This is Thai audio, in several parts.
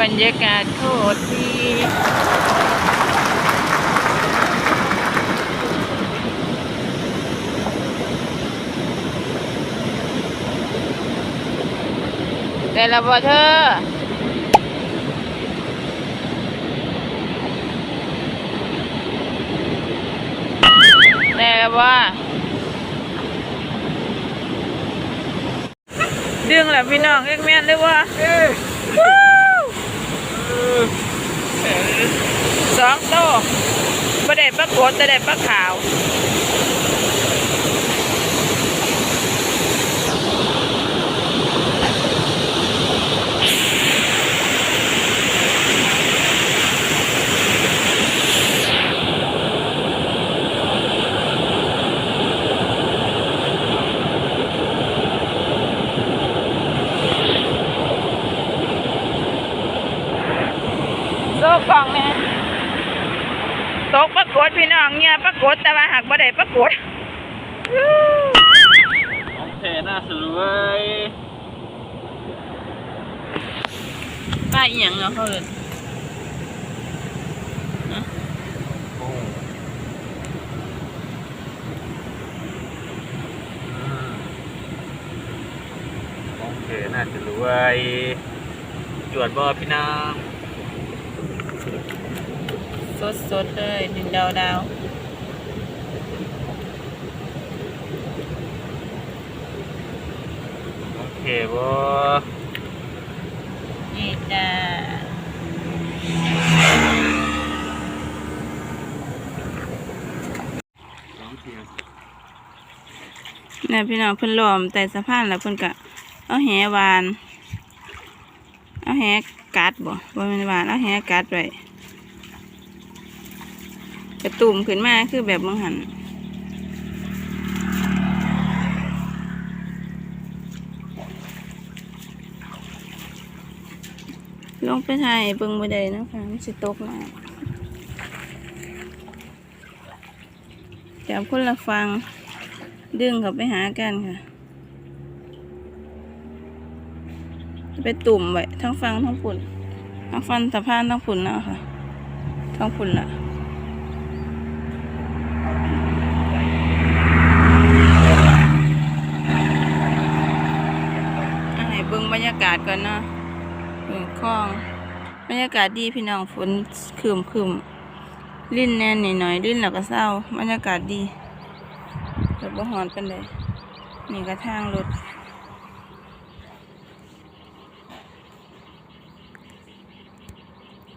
บรรยากาศโคตรดีแต่ละบ่เธอแต่ละบ่ดึงแหละพี่น้องเอ็กแมนเลยว่า สองโต๊ะประเด็ดปลากดแต่เด็ดปลาขาว โซกล่องเนี่ยตกปรากฏ พี่น้องเนี่ยปรากฏแต่ว่าหักบ่ได้ปรากฏโอเคน่าสวยป้าอีหยังเนาะเขาเลยโอ้อืมโอเคน่าจะรวยจวดบอพี่น้องสดสดๆเลยดินดาวดาว โอ เคบอนี่จ้าสองเทียงเนี่ยพี่น้องเพิ่นล้อมแต่สะพานแล้วเพิ่นก็เอาแหวาน เอาแหกัดบ่บ่แม่นวานเอาแหกัดไว้กระตุ่มขึ้นมาคือแบบมังหัน งไปถ่ายเบิ่งบ่ได้นะคะมันสิตกน้ำจับคนละฟัง ดึงเขาไปหากันค่ะ ไปตุ่มไว้ทั้งฟังทั้งฝุ่นทั้งฟันสะพานทั้งฝุ่นเนาะค่ะ ทั้งฝุ่นละ่ะให้เบิ่งบรรยากาศก่อนเนาะ เบิ่งคลองบรรยากาศดีพี่น้องฝนคืมคืมลิ้นแน่นหน่อยๆลิ้นแล้วก็เศร้าบรรยากาศดีรถบ่หอนเป็นเลยนี่กระทางรถ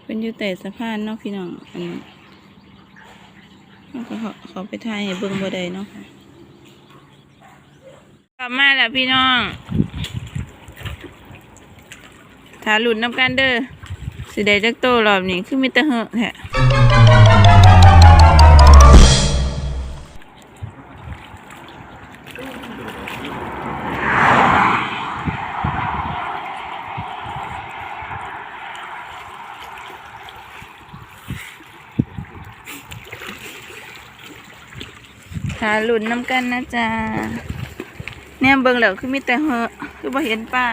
เป็นอยู่แต่สะพานเนาะพี่น้องอันนี้เขาเขาไปถ่ายให้เบิ่งบ่ได้เนาะค่ะกลับมาแล้วพี่น้อง ถาหลุดน้ำกันเด้อสิได้จักโตรอบนี้คือมีแต่เหอะแท้หาหลุนน้ำกันนะจ๊ะเนี่ยเบิ่งแล้วคือมีแต่เหอะ คือบ่เห็นป้า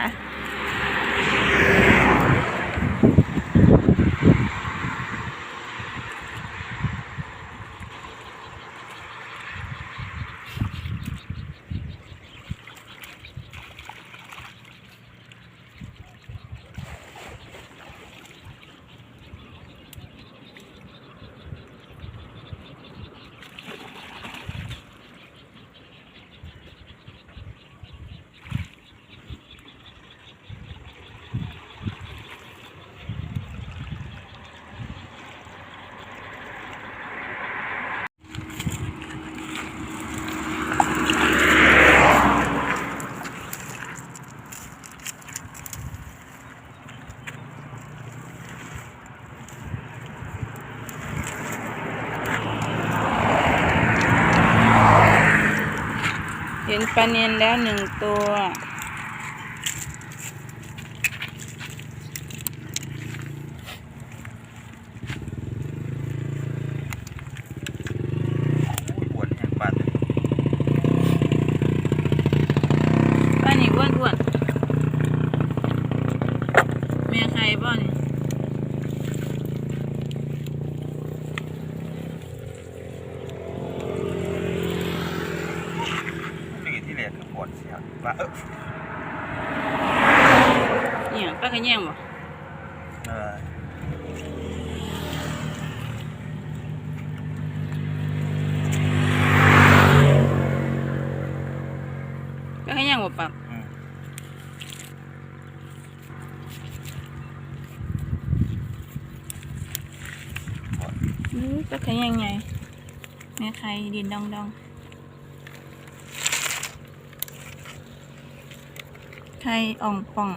ปลาเนียนแล้วหนึ่งตัวปวดแห่งปัดป้านี่อ้วนอ้วนแม่ใครบ้านี่ อยากกระปวดเสียว่าเออเนี่ยปลากระแยงบ่เออปลากระแยงบ่ปักอืมอื้อปลากระแยงใหญ่แม่ไข่ดินดองดอง ไข่อ่องป่อง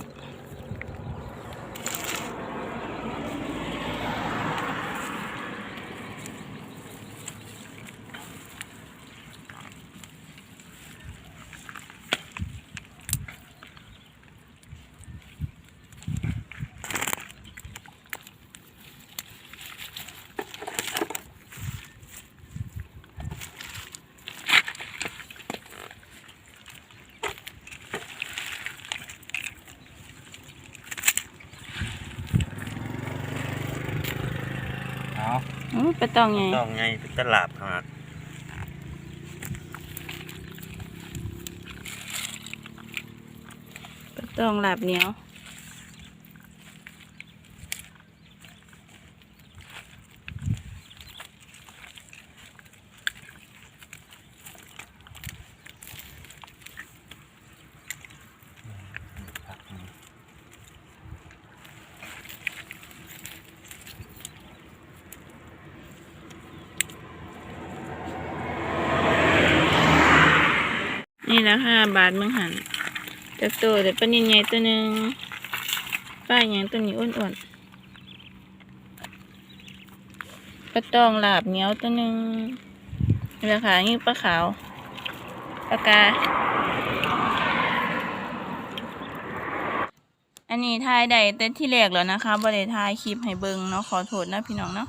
เอา อื้อปลาตองใหญ่ต้องไงเป็นตลาดขนาดปลาตองลาบเหนียว ละห้าบาทมึงหันจากตัวเดี๋ยวปลานินใหญ่ตัวหนึ่งป้าใหญ่ตัวนี้อ้วนๆปลาตองลาบเหนียวตัวหนึ่งราคานี่ปลาขาวปลากา อันนี้ทายได้แต่ที่แรกแล้วนะคะบริทายคลิปให้เบิงเนาะขอโทษนะพี่น้องเนาะ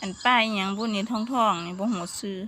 อันป้ายอหยังบุญนี่ท่องๆนี่บ่หัวซื้อ